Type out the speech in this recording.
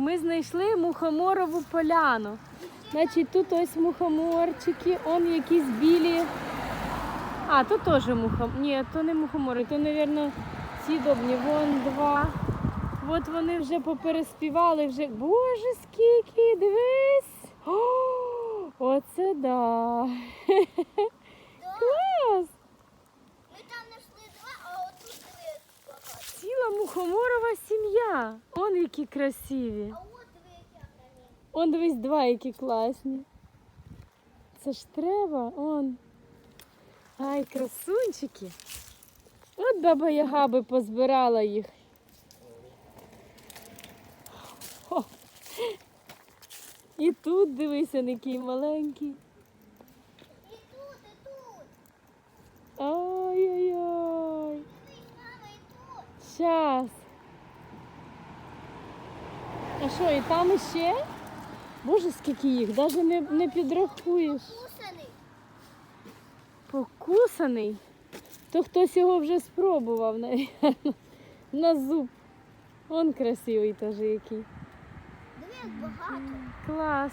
Ми знайшли мухоморову поляну. Значить, тут ось мухоморчики, он якісь білі. А, тут теж мухомор. Ні, то не мухомори, то, мабуть, сідобні. Вон два. От вони вже попереспівали, вже. Боже, скільки, дивись! О, оце да. Клас! Ми там знайшли два, а отут три багато. Ціла мухоморова сім'я. Он які красиві. Он дивись два, які класні. Це ж треба, он. Ай, красунчики. От баба Яга би позбирала їх. О. І тут дивися, який маленький. І тут, і тут. Ай-яй-яй. Дивись, мама, і тут. Щас. А що, і там іще? Боже, скільки їх, навіть не, не підрахуєш. Кусаний. Покусаний. То хтось його вже спробував, навіть, на зуб. Он красивий теж який. Диви, як багато. Клас.